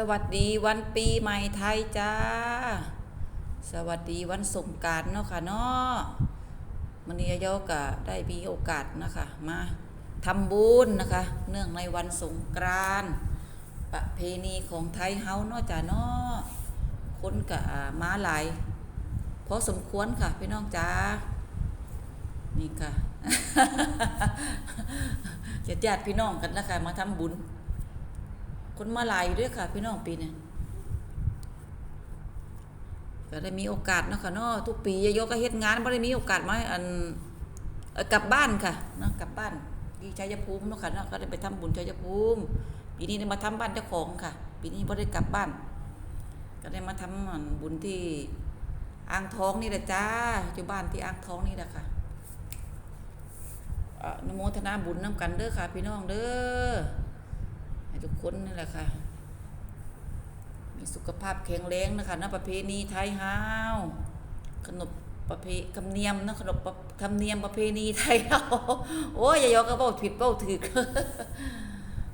สวัสดีวันปีใหม่ไทยจ้า สวัสดีวันสงกรารเนาะค่ะเนาะมันนี้ยก็ได้มีโอกาสนะคะ มาทำบุญนะคะ เนื่องในวันสงกรานต์ประเพณีของไทยเฮาเนาะจ้าเนาะคนก็มาหลายพอสมควรค่ะพี่น้องจ้านี่ค่ะญาติญาติพี่น้องกันนะคะมาทำบุญ คนมาหลายอยู่ด้วยค่ะ พี่น้องปีนี้ก็ได้มีโอกาสเนาะค่ะเนาะทุกปียายกก็เฮ็ดงานบ่ได้มีโอกาสมาอันกลับบ้านค่ะเนาะกลับบ้านที่ชัยภูมิเนาะค่ะเนาะก็ได้ไปทำบุญชัยภูมิปีนี้ได้มาทำบ้านเจ้าของค่ะ ปีนี้บ่ได้กลับบ้าน ก็ได้มาทำอันบุญที่อ่างทองนี่แหละจ้าอยู่บ้านที่อ่างทองนี่แหละค่ะอนุโมทนาบุญนํกันเด้อค่ะ พี่น้องเด้อ ให้ทุกคนนี่แหละค่ะ มีสุขภาพแข็งแรงนะคะนะประเพณีไทยฮาวขนบประเพคำเนียมนะขนบประธรรมเนียมประเพณีไทยเฮาโอ้ยอย่ายอกก็บอกผิดเบ้าถือ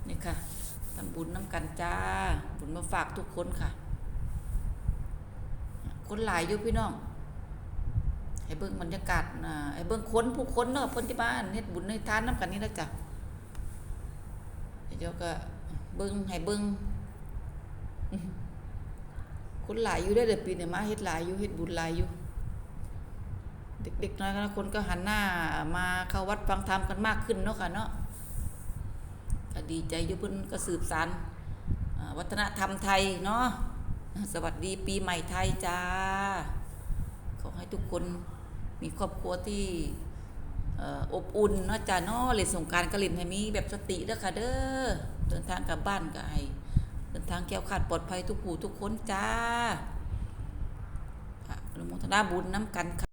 นี่ค่ะทำบุญน้ำกันจ้า บุญมาฝากทุกคนค่ะ คนหลายอยู่พี่น้องให้เบิ่งบรรยากาศนะให้เบิ่งคนผู้คนเนาะเพิ่นที่บ้านเฮ็ดบุญให้ทานน้ำกันนี่นะจ้ะเดี๋ยวก็ เบิ้งให้เบิ้งอื้อหือคนหลายอยู่ได้เดือนปีเนี่ยมาเฮ็ดหลายอยู่เฮ็ดบุญหลายอยู่ เด็กๆน้อยก็คนก็หันหน้ามาเข้าวัดฟังธรรมกันมากขึ้นเนาะค่ะเนาะก็ดีใจอยู่เพิ่นก็สืบสานวัฒนธรรมไทยเนาะสวัสดีปีใหม่ไทยจ้า ขอให้ทุกคนมีครอบครัวที่ อบอุ่นเนาะจ้าเนาะเล่นสงการก็เล่นให้มีแบบสติเด้อค่ะเด้อเดินทางกลับบ้านก็ให้เดินทางแก้วขาดปลอดภัยทุกผู้ทุกคนจ้าอะอนุโมทนาบุญน้ำกันค่ะ